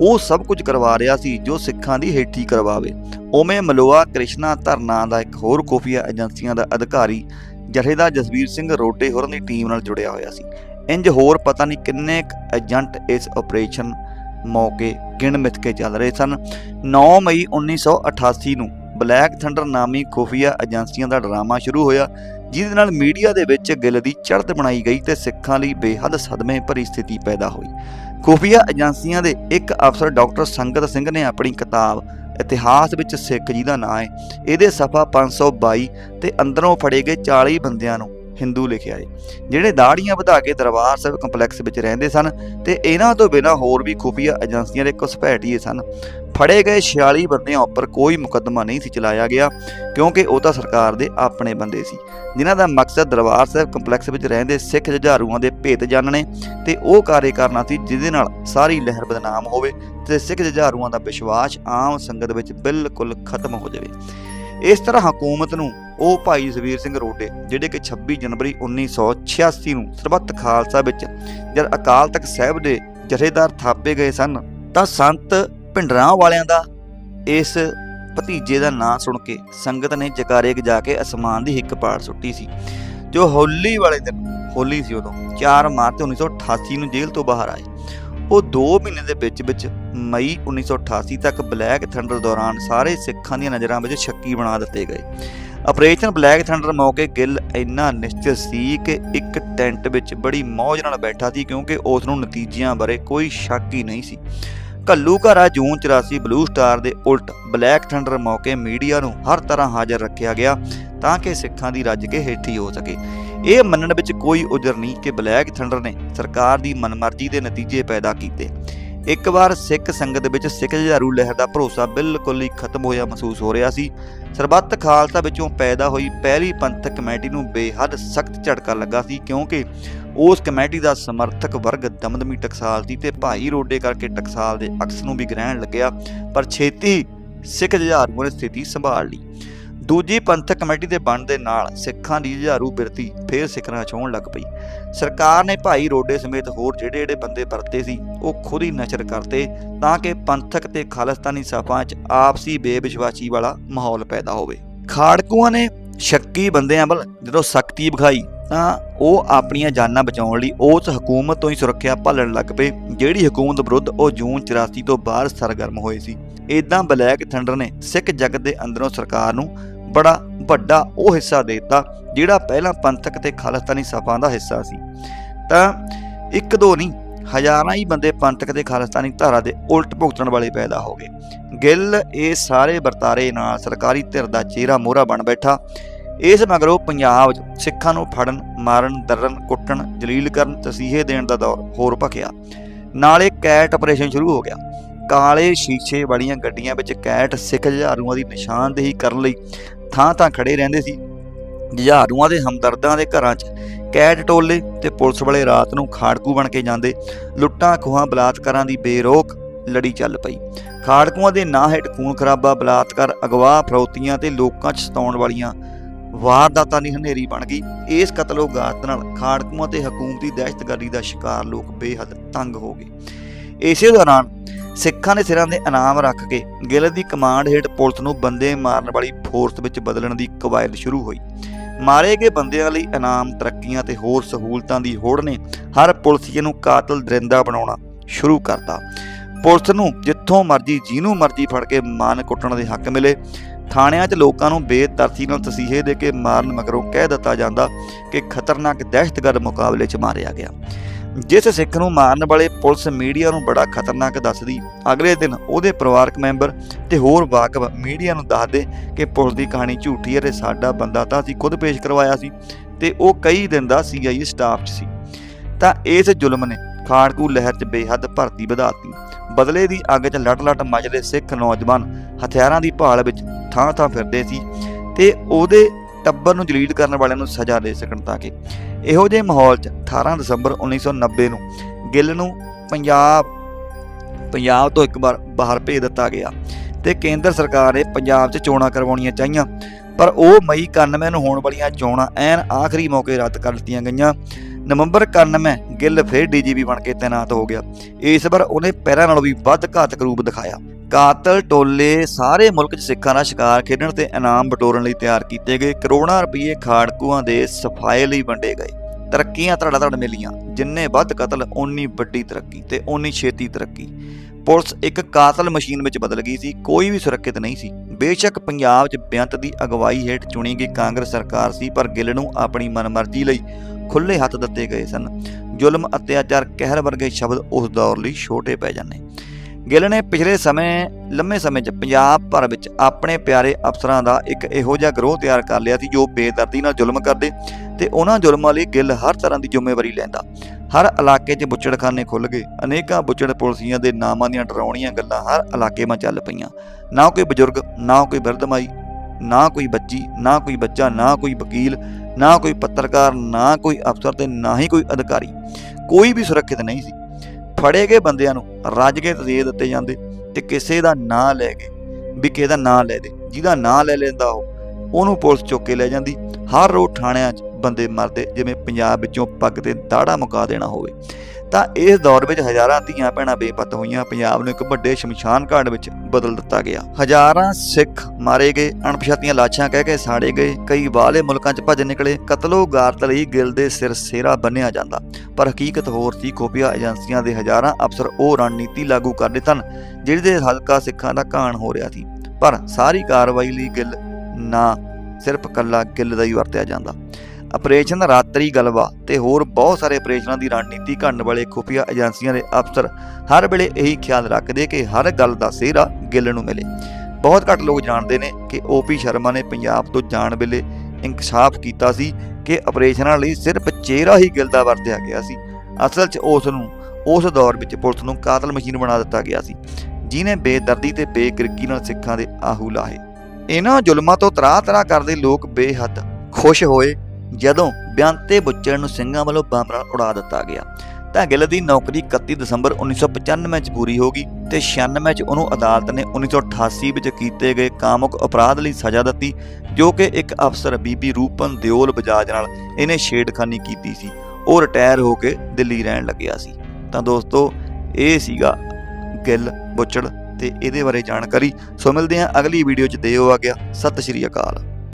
ਉਹ ਸਭ ਕੁਝ ਕਰਵਾ ਰਿਹਾ ਸੀ, ਜੋ ਸਿੱਖਾਂ ਦੀ ਹੇਠੀ ਕਰਵਾਵੇ। ਉਵੇਂ ਮਲੋਆ ਕ੍ਰਿਸ਼ਨਾ ਧਰਨਾ ਦਾ ਇੱਕ ਹੋਰ ਖੁਫੀਆ ਏਜੰਸੀਆਂ ਦਾ ਅਧਿਕਾਰੀ ਜਥੇਦਾਰ ਜਸਵੀਰ ਸਿੰਘ ਰੋਟੇ ਹੋਰਾਂ ਦੀ ਟੀਮ ਨਾਲ ਜੁੜਿਆ ਹੋਇਆ ਸੀ। ਇੰਜ ਹੋਰ ਪਤਾ ਨਹੀਂ ਕਿੰਨੇ ਕੁ ਏਜੰਟ ਇਸ ਆਪਰੇਸ਼ਨ ਮੌਕੇ ਗਿਣ ਮਿਥ ਕੇ ਚੱਲ ਰਹੇ ਸਨ। 9 ਮਈ 1988 ਨੂੰ ਬਲੈਕ ਥੰਡਰ ਨਾਮੀ ਖੁਫੀਆ ਏਜੰਸੀਆਂ ਦਾ ਡਰਾਮਾ ਸ਼ੁਰੂ ਹੋਇਆ, ਜਿਹਦੇ ਨਾਲ ਮੀਡੀਆ ਦੇ ਵਿੱਚ ਗਿੱਲ ਦੀ ਚੜ੍ਹਤ ਬਣਾਈ ਗਈ ਤੇ ਸਿੱਖਾਂ ਲਈ ਬੇਹੱਦ ਸਦਮੇ ਭਰੀ ਸਥਿਤੀ ਪੈਦਾ ਹੋਈ। ਖੁਫੀਆ ਏਜੰਸੀਆਂ ਦੇ ਇੱਕ ਅਫਸਰ ਡਾਕਟਰ ਸੰਗਤ ਸਿੰਘ ਨੇ ਆਪਣੀ ਕਿਤਾਬ ਇਤਿਹਾਸ ਵਿੱਚ ਸਿੱਖ ਜੀ ਦਾ ਨਾਂ ਹੈ। ਇਹਦੇ ਸਫਾ 522 ਤੇ ਅੰਦਰੋਂ ਫੜੇ ਗਏ 40 ਬੰਦਿਆਂ ਨੂੰ ਹਿੰਦੂ ਲਿਖਿਆ ਏ ਜਿਹੜੇ ਦਾੜੀਆਂ ਵਧਾ ਕੇ ਦਰਬਾਰ ਸਾਹਿਬ ਕੰਪਲੈਕਸ ਵਿੱਚ ਰਹਿੰਦੇ ਸਨ ਤੇ ਇਹਨਾਂ ਤੋਂ ਬਿਨਾਂ ਹੋਰ ਵੀ ਖੁਫੀਆ ਏਜੰਸੀਆਂ ਦੇ ਘੁਸਪੈਠੀਏ ਸਨ। ਫੜੇ ਗਏ 46 ਬੰਦਿਆਂ ਉੱਪਰ ਕੋਈ ਮੁਕੱਦਮਾ ਨਹੀਂ ਸੀ ਚਲਾਇਆ ਗਿਆ, ਕਿਉਂਕਿ ਉਹ ਤਾਂ ਸਰਕਾਰ ਦੇ ਆਪਣੇ ਬੰਦੇ ਸੀ। ਜਿਨ੍ਹਾਂ ਦਾ ਮਕਸਦ ਦਰਬਾਰ ਸਾਹਿਬ ਕੰਪਲੈਕਸ ਵਿੱਚ ਰਹਿੰਦੇ ਸਿੱਖ ਜੁਝਾਰੂਆਂ ਦੇ ਭੇਤ ਜਾਣਨੇ ਤੇ ਉਹ ਕਾਰਜ ਕਰਨਾ ਸੀ ਜਿਹਦੇ ਨਾਲ ਸਾਰੀ ਲਹਿਰ ਬਦਨਾਮ ਹੋਵੇ ਤੇ ਸਿੱਖ ਜੁਝਾਰੂਆਂ ਦਾ ਵਿਸ਼ਵਾਸ ਆਮ ਸੰਗਤ ਵਿੱਚ ਬਿਲਕੁਲ ਖਤਮ ਹੋ ਜਾਵੇ। ਇਸ ਤਰ੍ਹਾਂ ਹਕੂਮਤ ਨੂੰ ਉਹ ਭਾਈ ਜ਼ਵੀਰ ਸਿੰਘ ਰੋਡੇ, ਜਿਹੜੇ ਕਿ 26 ਜਨਵਰੀ 1986 ਨੂੰ ਸਰਬੱਤ ਖਾਲਸਾ ਵਿੱਚ ਜਦ ਅਕਾਲ ਤਖਤ ਸਾਹਿਬ ਦੇ ਜਥੇਦਾਰ ਥਾਪੇ ਗਏ ਸਨ, ਤਾਂ ਸੰਤ ਭਿੰਡਰਾਂ ਵਾਲਿਆਂ ਦਾ ਇਸ ਭਤੀਜੇ ਦਾ ਨਾਂ ਸੁਣ ਕੇ ਸੰਗਤ ਨੇ ਜਕਾਰੇ ਜਾ ਕੇ ਅਸਮਾਨ ਦੀ ਹਿੱਕ ਪਾੜ ਸੁੱਟੀ ਸੀ। ਜੋ ਹੋਲੀ ਵਾਲੇ ਦਿਨ, ਹੋਲੀ ਸੀ ਉਦੋਂ 4 ਮਾਰਚ 1988 ਨੂੰ ਜੇਲ੍ਹ ਤੋਂ ਬਾਹਰ ਆਏ। ਉਹ 2 ਮਹੀਨੇ ਦੇ ਵਿੱਚ ਵਿੱਚ ਮਈ 1988 ਤੱਕ ਬਲੈਕ ਥੰਡਰ ਦੌਰਾਨ ਸਾਰੇ ਸਿੱਖਾਂ ਦੀਆਂ ਨਜ਼ਰਾਂ ਵਿੱਚ ਸ਼ੱਕੀ ਬਣਾ ਦਿੱਤੇ ਗਏ। ਆਪਰੇਸ਼ਨ ਬਲੈਕ ਥੰਡਰ ਮੌਕੇ ਗਿੱਲ ਇੰਨਾ ਨਿਸ਼ਚਿਤ ਸੀ ਕਿ ਇੱਕ ਟੈਂਟ ਵਿੱਚ ਬੜੀ ਮੌਜ ਨਾਲ ਬੈਠਾ ਸੀ ਕਿਉਂਕਿ ਉਸ ਨੂੰ ਨਤੀਜਿਆਂ ਬਾਰੇ ਕੋਈ ਸ਼ੱਕ ਹੀ ਨਹੀਂ ਸੀ। ਕੱਲੂ ਘਰਾ ਜੂਨ 84 ਬਲੂ ਸਟਾਰ ਦੇ ਉਲਟ ਬਲੈਕ ਥੰਡਰ ਮੌਕੇ ਮੀਡੀਆ ਨੂੰ ਹਰ ਤਰ੍ਹਾਂ ਹਾਜ਼ਰ ਰੱਖਿਆ ਗਿਆ ਤਾਂ ਕਿ ਸਿੱਖਾਂ ਦੀ ਰੱਜ ਕੇ ਹੇਠੀ ਹੋ ਸਕੇ। ਇਹ ਮੰਨਣ ਵਿੱਚ ਕੋਈ ਉਜਰ ਨਹੀਂ ਕਿ ਬਲੈਕ ਥੰਡਰ ਨੇ ਸਰਕਾਰ ਦੀ ਮਨਮਰਜ਼ੀ ਦੇ ਨਤੀਜੇ ਪੈਦਾ ਕੀਤੇ। ਇੱਕ ਵਾਰ ਸਿੱਖ ਸੰਗਤ ਵਿੱਚ ਸਿੱਖ ਜੁਝਾਰੂ ਲਹਿਰ ਦਾ ਭਰੋਸਾ ਬਿਲਕੁਲ ਹੀ ਖਤਮ ਹੋਇਆ ਮਹਿਸੂਸ ਹੋ ਰਿਹਾ ਸੀ। ਸਰਬੱਤ ਖਾਲਸਾ ਵਿੱਚੋਂ ਪੈਦਾ ਹੋਈ ਪਹਿਲੀ ਪੰਥਕ ਕਮੇਟੀ ਨੂੰ ਬੇਹੱਦ ਸਖਤ ਝਟਕਾ ਲੱਗਾ ਸੀ ਕਿਉਂਕਿ ਉਸ ਕਮੇਟੀ ਦਾ ਸਮਰਥਕ ਵਰਗ ਦਮਦਮੀ ਟਕਸਾਲ ਸੀ ਤੇ ਭਾਈ ਰੋਡੇ ਕਰਕੇ ਟਕਸਾਲ ਦੇ ਅਕਸ ਨੂੰ ਵੀ ਗ੍ਰਹਿਣ ਲੱਗਿਆ, ਪਰ ਛੇਤੀ ਸਿੱਖ ਜੁਝਾਰੂਆਂ ਨੇ ਸਥਿਤੀ ਸੰਭਾਲ ਲਈ। ਦੂਜੀ ਪੰਥਕ ਕਮੇਟੀ ਦੇ ਬਣ ਦੇ ਨਾਲ ਸਿੱਖਾਂ ਦੀ ਜੁਝਾਰੂ ਬਿਰਤੀ ਫੇਰ ਸਿਖਰਾਂ ਛੋਹਣ ਲੱਗ ਪਈ। ਸਰਕਾਰ ਨੇ ਭਾਈ ਰੋਡੇ ਸਮੇਤ ਹੋਰ ਜਿਹੜੇ ਜਿਹੜੇ ਬੰਦੇ ਵਰਤੇ ਸੀ, ਉਹ ਖੁਦ ਹੀ ਨਸ਼ਰ ਕਰਤੇ ਤਾਂ ਕਿ ਪੰਥਕ ਤੇ ਖਾਲਿਸਤਾਨੀ ਸਭਾ 'ਚ ਆਪਸੀ ਬੇਵਿਸ਼ਵਾਸੀ ਵਾਲਾ ਮਾਹੌਲ ਪੈਦਾ ਹੋਵੇ। ਖਾੜਕੂਆਂ ਨੇ ਸ਼ੱਕੀ ਬੰਦਿਆਂ ਵੱਲ ਜਦੋਂ ਸਖਤੀ ਵਿਖਾਈ ਤਾਂ ਉਹ ਆਪਣੀਆਂ ਜਾਨਾਂ ਬਚਾਉਣ ਲਈ ਉਸ ਹਕੂਮਤ ਤੋਂ ਹੀ ਸੁਰੱਖਿਆ ਭਾਲਣ ਲੱਗ ਪਏ, ਜਿਹੜੀ ਹਕੂਮਤ ਵਿਰੁੱਧ ਉਹ ਜੂਨ 84 ਤੋਂ ਬਾਅਦ ਸਰਗਰਮ ਹੋਏ ਸੀ। ਇਦਾਂ ਬਲੈਕ ਥੰਡਰ ਨੇ ਸਿੱਖ ਜਗਤ ਦੇ ਅੰਦਰੋਂ ਸਰਕਾਰ ਨੂੰ ਬੜਾ ਵੱਡਾ ਉਹ ਹਿੱਸਾ ਦੇ ਦਿੱਤਾ, ਜਿਹੜਾ ਪਹਿਲਾਂ ਪੰਥਕ ਤੇ ਖਾਲਿਸਤਾਨੀ ਸਭਾ ਦਾ ਹਿੱਸਾ ਸੀ। ਤਾਂ ਇੱਕ ਦੋ ਨਹੀਂ, ਹਜ਼ਾਰਾਂ ਹੀ ਬੰਦੇ ਪੰਥਕ ਤੇ ਖਾਲਿਸਤਾਨੀ ਧਾਰਾ ਦੇ ਉਲਟ ਭੁਗਤਣ ਵਾਲੇ ਪੈਦਾ ਹੋ ਗਏ। ਗਿੱਲ ਇਹ ਸਾਰੇ ਵਰਤਾਰੇ ਨਾਲ ਸਰਕਾਰੀ ਧਿਰ ਦਾ ਚਿਹਰਾ ਮੋਹਰਾ ਬਣ ਬੈਠਾ। ਇਸ ਮਗਰੋਂ ਪੰਜਾਬ 'ਚ ਸਿੱਖਾਂ ਨੂੰ ਫੜਨ, ਮਾਰਨ ਦਰਨ ਕੁੱਟਣ, ਜਲੀਲ ਕਰਨ, ਤਸੀਹੇ ਦੇਣ ਦਾ ਦੌਰ ਹੋਰ ਭਖਿਆ। ਨਾਲੇ ਕੈਟ ਆਪਰੇਸ਼ਨ ਸ਼ੁਰੂ ਹੋ ਗਿਆ। ਕਾਲੇ ਸ਼ੀਸ਼ੇ ਵਾਲੀਆਂ ਗੱਡੀਆਂ ਵਿੱਚ ਕੈਟ ਸਿੱਖ ਜਹਾਰੂਆਂ ਦੀ ਨਿਸ਼ਾਨਦੇਹੀ ਕਰਨ ਲਈ ਥਾਂ ਥਾਂ ਖੜੇ ਰਹਿੰਦੇ ਸੀ। ਜਹਾਰੂਆਂ ਦੇ ਹਮਦਰਦਾਂ ਦੇ ਘਰਾਂ 'ਚ ਕੈਟ ਟੋਲੇ ਤੇ ਪੁਲਿਸ ਵਾਲੇ ਰਾਤ ਨੂੰ ਖਾੜਕੂ ਬਣ ਕੇ ਜਾਂਦੇ। ਲੁੱਟਾਂ ਖੋਹਾਂ ਬਲਾਤਕਾਰਾਂ ਦੀ ਬੇਰੋਕ ਲੜੀ ਚੱਲ ਪਈ। ਖਾੜਕੂਆਂ ਦੇ ਨਾਂ ਹੇਠ ਖੂਨ ਖਰਾਬਾ ਬਲਾਤਕਾਰ ਅਗਵਾ ਫਰੋਤੀਆਂ ਤੇ ਲੋਕਾਂ 'ਚ ਸਤਾਉਣ ਵਾਲੀਆਂ ਵਾਰਦਾਤਾਂ ਦੀ ਹਨੇਰੀ ਬਣ ਗਈ। ਇਸ ਕਤਲੋਗਾਤ ਨਾਲ ਖਾੜਕੂਆਂ ਤੇ ਹਕੂਮਤੀ ਦਹਿਸ਼ਤਗਰਦੀ ਦਾ ਸ਼ਿਕਾਰ ਲੋਕ ਬੇਹੱਦ ਤੰਗ ਹੋ ਗਏ। ਇਸੇ ਦੌਰਾਨ ਸਿੱਖਾਂ ਨੇ ਸਿਰਾਂ ਦੇ ਇਨਾਮ ਰੱਖ ਕੇ ਗਿੱਲ ਦੀ ਕਮਾਂਡ ਹੇਠ ਪੁਲਿਸ ਨੂੰ ਬੰਦੇ ਮਾਰਨ ਵਾਲੀ ਫੋਰਸ ਵਿੱਚ ਬਦਲਣ ਦੀ ਕਵਾਇਦ ਸ਼ੁਰੂ ਹੋਈ। ਮਾਰੇ ਗਏ ਬੰਦਿਆਂ ਲਈ ਇਨਾਮ, ਤਰੱਕੀਆਂ ਤੇ ਹੋਰ ਸਹੂਲਤਾਂ ਦੀ ਹੋੜ ਨੇ ਹਰ ਪੁਲਿਸੀਏ ਨੂੰ ਕਾਤਲ ਦਰਿੰਦਾ ਬਣਾਉਣਾ ਸ਼ੁਰੂ ਕਰਤਾ। ਪੁਲਿਸ ਨੂੰ ਜਿੱਥੋਂ ਮਰਜ਼ੀ ਜਿਹਨੂੰ ਮਰਜ਼ੀ ਫੜ ਕੇ ਮਾਨ ਕੁੱਟਣ ਦੇ ਹੱਕ ਮਿਲੇ। ਥਾਣਿਆਂ 'ਚ ਲੋਕਾਂ ਨੂੰ ਬੇਤਰਤੀ ਨਾਲ ਤਸੀਹੇ ਦੇ ਕੇ ਮਾਰਨ ਮਗਰੋਂ ਕਹਿ ਦਿੱਤਾ ਜਾਂਦਾ ਕਿ ਖਤਰਨਾਕ ਦਹਿਸ਼ਤਗਰਦ ਮੁਕਾਬਲੇ 'ਚ ਮਾਰਿਆ ਗਿਆ। ਜਿਸ ਸਿੱਖ ਨੂੰ ਮਾਰਨ ਵਾਲੇ ਪੁਲਿਸ ਮੀਡੀਆ ਨੂੰ ਬੜਾ ਖਤਰਨਾਕ ਦੱਸਦੀ, ਅਗਲੇ ਦਿਨ ਉਹਦੇ ਪਰਿਵਾਰਕ ਮੈਂਬਰ ਤੇ ਹੋਰ ਵਾਕਫ ਮੀਡੀਆ ਨੂੰ ਦੱਸਦੇ ਕਿ ਪੁਲਿਸ ਦੀ ਕਹਾਣੀ ਝੂਠੀ ਹੈ ਤੇ ਸਾਡਾ ਬੰਦਾ ਤਾਂ ਅਸੀਂ ਖੁਦ ਪੇਸ਼ ਕਰਵਾਇਆ ਸੀ ਤੇ ਉਹ ਕਈ ਦਿਨ ਦਾ ਸੀਆਈਏ ਸਟਾਫ 'ਚ ਸੀ। ਤਾਂ ਇਸ ਜ਼ੁਲਮ ਨੇ ਖਾੜਕੂ ਲਹਿਰ 'ਚ ਬੇਹੱਦ ਭਰਤੀ ਵਧਾਤੀ ਬਦਲੇ ਦੀ ਅੱਗ 'ਚ ਲਟ-ਲਟ ਮੱਚਦੇ ਸਿੱਖ ਨੌਜਵਾਨ ਹਥਿਆਰਾਂ ਦੀ ਭਾਲ ਵਿੱਚ ਥਾਂ-ਥਾਂ ਫਿਰਦੇ ਸੀ ਤੇ ਉਹਦੇ ਟੱਬਰ ਨੂੰ ਜਲੀਲ ਕਰਨ ਵਾਲਿਆਂ ਨੂੰ ਸਜ਼ਾ ਦੇ ਸਕਣ ਤਾਂ ਕਿ ਇਹੋ ਜਿਹੇ ਮਾਹੌਲ 'ਚ 18 ਦਸੰਬਰ 1990 ਨੂੰ ਗਿੱਲ ਨੂੰ ਪੰਜਾਬ ਪੰਜਾਬ ਤੋਂ ਇੱਕ ਵਾਰ ਬਾਹਰ ਭੇਜ ਦਿੱਤਾ ਗਿਆ ਤੇ ਕੇਂਦਰ ਸਰਕਾਰ ਨੇ ਪੰਜਾਬ 'ਚ ਚੋਣਾਂ ਕਰਵਾਉਣੀਆਂ ਚਾਹੀਆਂ। ਪਰ ਉਹ ਮਈ 91 ਨੂੰ ਹੋਣ ਵਾਲੀਆਂ ਚੋਣਾਂ ਐਨ ਆਖਰੀ ਮੌਕੇ ਰੱਦ ਕਰ ਦਿੱਤੀਆਂ ਗਈਆਂ। ਨਵੰਬਰ 91 ਗਿੱਲ ਫਿਰ ਡੀਜੀਪੀ ਬਣ ਕੇ ਤਾਇਨਾਤ ਹੋ ਗਿਆ। ਇਸ ਵਾਰ ਉਹਨੇ ਪੈਰਾਂ ਨਾਲੋਂ ਵੀ ਵੱਧ ਘਾਤਕ ਰੂਪ ਦਿਖਾਇਆ। ਕਾਤਲ, ਟੋਲੇ ਸਾਰੇ ਮੁਲਕ 'ਚ ਸਿੱਖਾਂ ਦਾ ਸ਼ਿਕਾਰ ਖੇਡਣ ਤੇ ਇਨਾਮ ਬਟੋਰਨ ਲਈ ਤਿਆਰ ਕੀਤੇ ਗਏ। ਕਰੋੜਾਂ ਰੁਪਏ ਖਾੜਕੂਆਂ ਦੇ ਸਫਾਏ ਲਈ ਵੰਡੇ ਗਏ। ਤਰੱਕੀਆਂ ਧੜਾ ਧੜ ਮਿਲੀਆਂ, ਜਿੰਨੇ ਵੱਧ ਕਤਲ, ਓਨੀ ਵੱਡੀ ਤਰੱਕੀ ਤੇ ਓਨੀ ਛੇਤੀ ਤਰੱਕੀ। ਪੁਲਿਸ ਇੱਕ ਕਾਤਲ ਮਸ਼ੀਨ ਵਿੱਚ ਬਦਲ ਗਈ ਸੀ, ਕੋਈ ਵੀ ਸੁਰੱਖਿਅਤ ਨਹੀਂ ਸੀ। ਬੇਸ਼ੱਕ ਪੰਜਾਬ 'ਚ ਬੇਅੰਤ ਦੀ ਅਗਵਾਈ ਹੇਠ ਚੁਣੀ ਗਈ ਕਾਂਗਰਸ ਸਰਕਾਰ ਸੀ, ਪਰ ਗਿੱਲ ਨੂੰ ਆਪਣੀ ਮਨਮਰਜ਼ੀ ਲਈ ਖੁੱਲੇ ਹੱਥ ਦਿੱਤੇ ਗਏ ਸਨ। ਜ਼ੁਲਮ ਅਤਿਆਚਾਰ ਕਹਿਰ ਵਰਗੇ ਸ਼ਬਦ ਉਸ ਦੌਰ ਲਈ ਛੋਟੇ ਪੈ ਜਾਂਦੇ। ਗਿੱਲ ਨੇ ਪਿਛਲੇ ਸਮੇਂ, ਲੰਮੇ ਸਮੇਂ 'ਚ ਪੰਜਾਬ ਭਰ ਵਿੱਚ ਆਪਣੇ ਪਿਆਰੇ ਅਫਸਰਾਂ ਦਾ ਇੱਕ ਇਹੋ ਜਿਹਾ ਗਰੋਹ ਤਿਆਰ ਕਰ ਲਿਆ ਸੀ ਜੋ ਬੇਦਰਦੀ ਨਾਲ ਜ਼ੁਲਮ ਕਰਦੇ ਤੇ ਉਹਨਾਂ ਜ਼ੁਲਮਾਂ ਲਈ ਗਿੱਲ ਹਰ ਤਰ੍ਹਾਂ ਦੀ ਜ਼ਿੰਮੇਵਾਰੀ ਲੈਂਦਾ। ਹਰ ਇਲਾਕੇ 'ਚ ਬੁੱਚੜਖਾਨੇ ਖੁੱਲ ਗਏ। ਅਨੇਕਾਂ ਬੁੱਚੜ ਪੁਲਸੀਆਂ ਦੇ ਨਾਮਾਂ ਦੀਆਂ ਡਰਾਉਣੀਆਂ ਗੱਲਾਂ ਹਰ ਇਲਾਕੇ 'ਮਾ ਚੱਲ ਪਈਆਂ। ਨਾ ਕੋਈ ਬਜ਼ੁਰਗ, ਨਾ ਕੋਈ ਬਿਰਧਮਾਈ ਨਾ ਕੋਈ ਬੱਚੀ, ਨਾ ਕੋਈ ਬੱਚਾ, ਨਾ ਕੋਈ ਵਕੀਲ ਨਾ ਕੋਈ ਪੱਤਰਕਾਰ, ਨਾ ਕੋਈ ਅਫਸਰ ਤੇ ਨਾ ਹੀ ਕੋਈ ਅਧਿਕਾਰੀ। ਕੋਈ ਵੀ ਸੁਰੱਖਿਅਤ ਨਹੀਂ ਸੀ। ਫੜੇ ਗਏ ਬੰਦਿਆਂ ਨੂੰ ਰੱਜ ਕੇ ਦੇ ਦਿੱਤੇ ਜਾਂਦੇ ਤੇ ਕਿਸੇ ਦਾ ਨਾਂ ਲੈ ਕੇ ਵੀ ਕਿਸੇ ਦਾ ਨਾਂ ਲੈ ਦੇ। ਜਿਹਦਾ ਨਾਂ ਲੈ ਲੈਂਦਾ ਉਹ, ਉਹਨੂੰ ਪੁਲਿਸ ਚੁੱਕ ਕੇ ਲੈ ਜਾਂਦੀ। ਹਰ ਰੋਜ਼ ਥਾਣਿਆਂ 'ਚ ਬੰਦੇ ਮਰਦੇ, ਜਿਵੇਂ ਪੰਜਾਬ ਵਿੱਚੋਂ ਪੱਗ ਤੇ ਦਾੜਾ ਮੁਕਾ ਦੇਣਾ ਹੋਵੇ। ਤਾਂ ਇਸ ਦੌਰ ਵਿੱਚ ਹਜ਼ਾਰਾਂ ਧੀਆਂ ਭੈਣਾਂ ਬੇਪਤ ਹੋਈਆਂ। ਪੰਜਾਬ ਨੂੰ ਇੱਕ ਵੱਡੇ ਸ਼ਮਸ਼ਾਨ ਘਾਟ ਵਿੱਚ ਬਦਲ ਦਿੱਤਾ ਗਿਆ। ਹਜ਼ਾਰਾਂ ਸਿੱਖ ਮਾਰੇ ਗਏ, ਅਣਪਛਾਤੀਆਂ ਲਾਸ਼ਾਂ ਕਹਿ ਕੇ ਸਾੜੇ ਗਏ। ਕਈ ਬਾਹਲੇ ਮੁਲਕਾਂ 'ਚ ਭੱਜ ਨਿਕਲੇ। ਕਤਲੋ ਗਾਰਤ ਲਈ ਗਿਲ ਦੇ ਸਿਰ ਸੇਰਾ ਬੰਨਿਆ ਜਾਂਦਾ। ਪਰ ਹਕੀਕਤ ਹੋਰ ਸੀ ਖੁਫੀਆ ਏਜੰਸੀਆਂ ਦੇ ਹਜ਼ਾਰਾਂ ਅਫਸਰ ਉਹ ਰਣਨੀਤੀ ਲਾਗੂ ਕਰਦੇ ਸਨ ਜਿਹਦੇ ਹਲਕਾ ਸਿੱਖਾਂ ਦਾ ਘਾਣ ਹੋ ਰਿਹਾ ਸੀ। ਪਰ ਸਾਰੀ ਕਾਰਵਾਈ ਲਈ ਗਿੱਲ ਨਾ ਸਿਰਫ ਕੱਲਾ ਗਿੱਲ ਦਾ ਹੀ ਵਰਤਿਆ ਜਾਂਦਾ। ਆਪਰੇਸ਼ਨ ਰਾਤਰੀ ਗਲਵਾ ਤੇ ਹੋਰ ਬਹੁਤ ਸਾਰੇ ਆਪਰੇਸ਼ਨਾਂ ਦੀ ਰਣਨੀਤੀ ਘੜਨ ਵਾਲੇ ਖੁਫੀਆ ਏਜੰਸੀਆਂ ਦੇ ਅਫਸਰ ਹਰ ਵੇਲੇ ਇਹੀ ਖਿਆਲ ਰੱਖਦੇ ਕਿ ਹਰ ਗੱਲ ਦਾ ਸਿਹਰਾ ਗਿੱਲ ਨੂੰ ਮਿਲੇ। ਬਹੁਤ ਘੱਟ ਲੋਕ ਜਾਣਦੇ ਨੇ ਕਿ ਓਪੀ ਸ਼ਰਮਾ ਨੇ ਪੰਜਾਬ ਤੋਂ ਜਾਣ ਵੇਲੇ ਇਨਕਸ਼ਾਫ ਕੀਤਾ ਸੀ ਕਿ ਆਪਰੇਸ਼ਨਾਂ ਲਈ ਸਿਰਫ ਚਿਹਰਾ ਹੀ ਗਿੱਲ ਦਾ ਵਰਤਿਆ ਗਿਆ ਸੀ। ਅਸਲ 'ਚ ਉਸ ਨੂੰ, ਉਸ ਦੌਰ ਵਿੱਚ ਪੁਲਿਸ ਨੂੰ ਕਾਤਲ ਮਸ਼ੀਨ ਬਣਾ ਦਿੱਤਾ ਗਿਆ ਸੀ ਜਿਨੇ ਬੇਦਰਦੀ ਤੇ ਬੇਕਿਰਕੀ ਨਾਲ ਸਿੱਖਾਂ ਦੇ ਆਹੂ ਲਾਹੇ। ਇਹਨਾਂ ਜ਼ੁਲਮਾਂ ਤੋਂ ਤਰਾਹ ਤਰਾਹ ਕਰਦੇ ਲੋਕ ਬੇਹੱਦ ਖੁਸ਼ ਹੋਏ ਜਦੋਂ ਬਿਆੰਤੇ ਬੁੱਚੜ ਨੂੰ ਸਿੰਘਾਂ ਵੱਲੋਂ ਬੰਬ ਨਾਲ ਉਡਾ ਦਿੱਤਾ ਗਿਆ, ਤਾਂ ਗਿੱਲ ਦੀ ਨੌਕਰੀ 31 ਦਸੰਬਰ 1995 ਚ ਪੂਰੀ ਹੋ ਗਈ ਤੇ 96 ਚ ਉਹਨੂੰ ਅਦਾਲਤ ਨੇ 1988 ਵਿੱਚ ਕੀਤੇ ਗਏ ਕਾਮੁਕ ਅਪਰਾਧ ਲਈ ਸਜ਼ਾ ਦਿੱਤੀ, ਜੋ ਕਿ ਇੱਕ ਅਫਸਰ ਬੀਬੀ ਰੂਪਨ ਦਿਓਲ ਬਜਾਜ ਨਾਲ ਇਹਨੇ ਛੇੜਖਾਨੀ ਕੀਤੀ ਸੀ। ਉਹ ਰਿਟਾਇਰ ਹੋ ਕੇ ਦਿੱਲੀ ਰਹਿਣ ਲੱਗਿਆ ਸੀ। ਤਾਂ ਦੋਸਤੋ, ਇਹ ਸੀਗਾ ਗਿੱਲ ਬੁੱਚੜ ਤੇ ਇਹਦੇ ਬਾਰੇ ਜਾਣਕਾਰੀ। ਸੋ ਮਿਲਦੇ ਹਾਂ ਅਗਲੀ ਵੀਡੀਓ ਚ। ਦੇਓ ਆ ਗਿਆ। ਸਤਿ ਸ਼੍ਰੀ ਅਕਾਲ।